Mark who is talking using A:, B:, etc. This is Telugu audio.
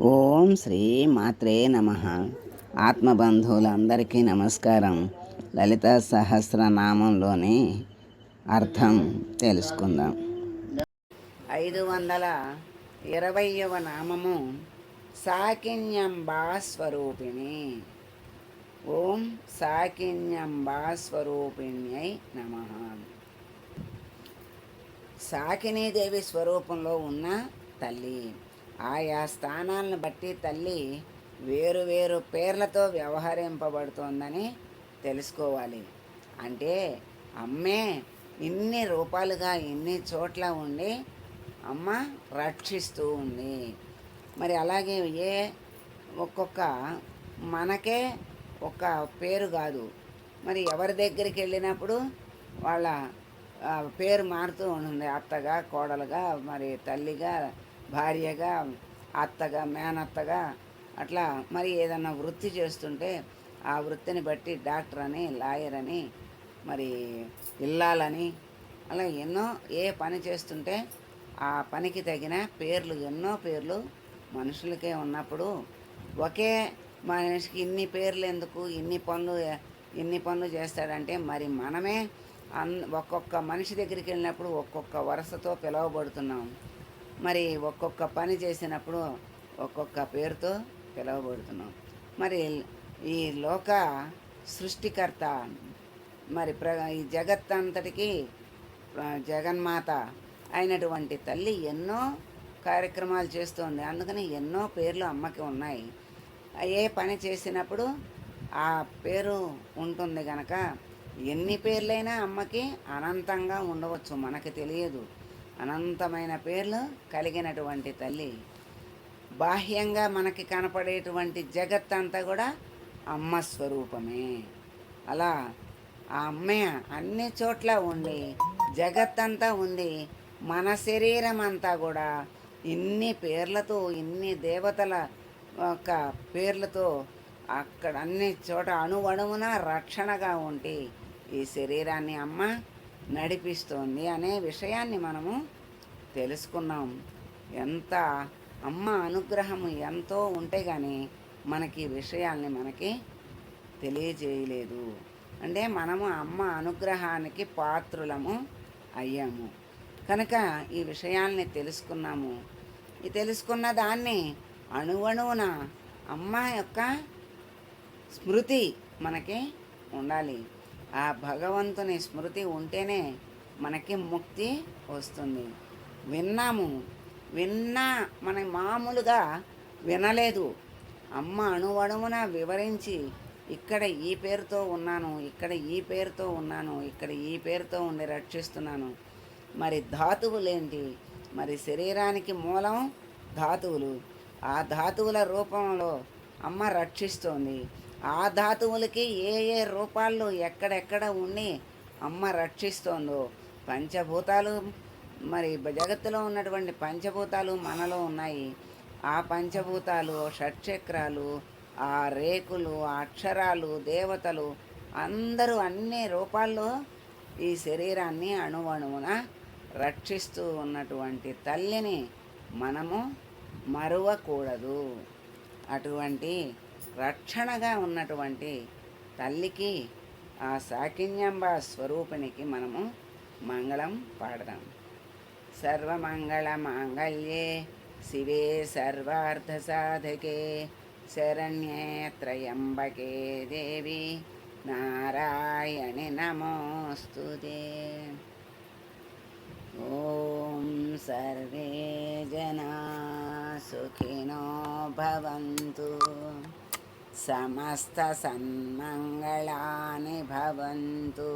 A: ఓం శ్రీ మాత్రే నమ. ఆత్మబంధువులందరికీ నమస్కారం. లలిత సహస్రనామంలోని అర్థం తెలుసుకుందాం. ఐదు వందల ఇరవయవ నామము సాకిన్యంబా స్వరూపిణి. ఓం సాకిన్యంబా స్వరూపిణ్యై నమ. సాకినీదేవి స్వరూపంలో ఉన్న తల్లి. ఆయా స్థానాలను బట్టి తల్లి వేరు వేరు పేర్లతో వ్యవహరింపబడుతోందని తెలుసుకోవాలి. అంటే అమ్మే ఇన్ని రూపాలుగా ఇన్ని చోట్ల ఉండి అమ్మ రక్షిస్తూ ఉంది. మరి అలాగే ఏ ఒక్కొక్క మనకే ఒక పేరు కాదు. మరి ఎవరి దగ్గరికి వెళ్ళినప్పుడు వాళ్ళ పేరు మారుతూ ఉంటుంది. అత్తగా కోడలుగా మరి తల్లిగా భార్యగా అత్తగా మేనత్తగా అట్లా మరి ఏదన్నా వృత్తి చేస్తుంటే ఆ వృత్తిని బట్టి డాక్టర్ అని లాయర్ అని మరి ఇల్లాలని అలా ఎన్నో ఏ పని చేస్తుంటే ఆ పనికి తగిన పేర్లు ఎన్నో పేర్లు మనుషులకే ఉన్నప్పుడు ఒకే మనిషికి ఇన్ని పేర్లు ఎందుకు? ఇన్ని పనులు ఇన్ని పనులు చేస్తాడంటే మరి మనమే అన్ ఒక్కొక్క మనిషి దగ్గరికి వెళ్ళినప్పుడు ఒక్కొక్క వరుసతో పిలువబడుతున్నాం. మరి ఒక్కొక్క పని చేసినప్పుడు ఒక్కొక్క పేరుతో పిలవబడుతున్నాం. మరి ఈ లోక సృష్టికర్త మరి ప్ర ఈ జగత్తంతటికి జగన్మాత అయినటువంటి తల్లి ఎన్నో కార్యక్రమాలు చేస్తుంది. అందుకని ఎన్నో పేర్లు అమ్మకి ఉన్నాయి. ఏ పని చేసినప్పుడు ఆ పేరు ఉంటుంది కనుక ఎన్ని పేర్లైనా అమ్మకి అనంతంగా ఉండవచ్చు. మనకి తెలియదు. అనంతమైన పేర్లు కలిగినటువంటి తల్లి. బాహ్యంగా మనకి కనపడేటువంటి జగత్ అంతా కూడా అమ్మ స్వరూపమే. అలా ఆ అమ్మే అన్ని చోట్ల ఉండి జగత్ అంతా ఉంది మన శరీరం అంతా కూడా ఇన్ని పేర్లతో ఇన్ని దేవతల యొక్క పేర్లతో అక్కడ అన్ని చోట అణువణువున రక్షణగా ఉండి ఈ శరీరాన్ని అమ్మ నడిపిస్తోంది అనే విషయాన్ని మనము తెలుసుకున్నాం. ఎంత అమ్మ అనుగ్రహం ఎంతో ఉంటే కానీ మనకి విషయాల్ని మనకి తెలియజేయలేదు. అంటే మనము అమ్మ అనుగ్రహానికి పాత్రులము అయ్యాము. కనుక ఈ విషయాల్ని తెలుసుకున్నాము. ఈ తెలుసుకున్న దాన్ని అణువణువున అమ్మ యొక్క స్మృతి మనకి ఉండాలి. ఆ భగవంతుని స్మృతి ఉంటేనే మనకి ముక్తి వస్తుంది. విన్నాము. విన్నా మన మామూలుగా వినలేదు. అమ్మ అణువణువున వివరించి ఇక్కడ ఈ పేరుతో ఉన్నాను ఇక్కడ ఈ పేరుతో ఉన్నాను ఇక్కడ ఈ పేరుతో ఉండి రక్షిస్తున్నాను. మరి ధాతువులేంటి మరి శరీరానికి మూలం ధాతువులు. ఆ ధాతువుల రూపంలో అమ్మ రక్షిస్తోంది. ఆ ధాతువులకి ఏ ఏ రూపాల్లో ఎక్కడెక్కడ ఉండి అమ్మ రక్షిస్తోందో పంచభూతాలు మరి జగత్తులో ఉన్నటువంటి పంచభూతాలు మనలో ఉన్నాయి. ఆ పంచభూతాలు షట్చక్రాలు ఆ రేకులు ఆ అక్షరాలు దేవతలు అందరూ అన్ని రూపాల్లో ఈ శరీరాన్ని అణువణువున రక్షిస్తూ ఉన్నటువంటి తల్లిని మనము మరువకూడదు. అటువంటి రక్షణగా ఉన్నటువంటి తల్లికి ఆ సాకిన్యాంబ స్వరూపిణికి మనము మంగళం పాడదాం. సర్వమంగళ మాంగళ్యే శివే సర్వార్థ సాధకే శరణ్యే త్రయంబకే దేవి నారాయణి నమోస్తుదే ఓం సర్వే జనా సుఖినో భవంతు. समस्तसन्मङ्गलानि भवन्तु।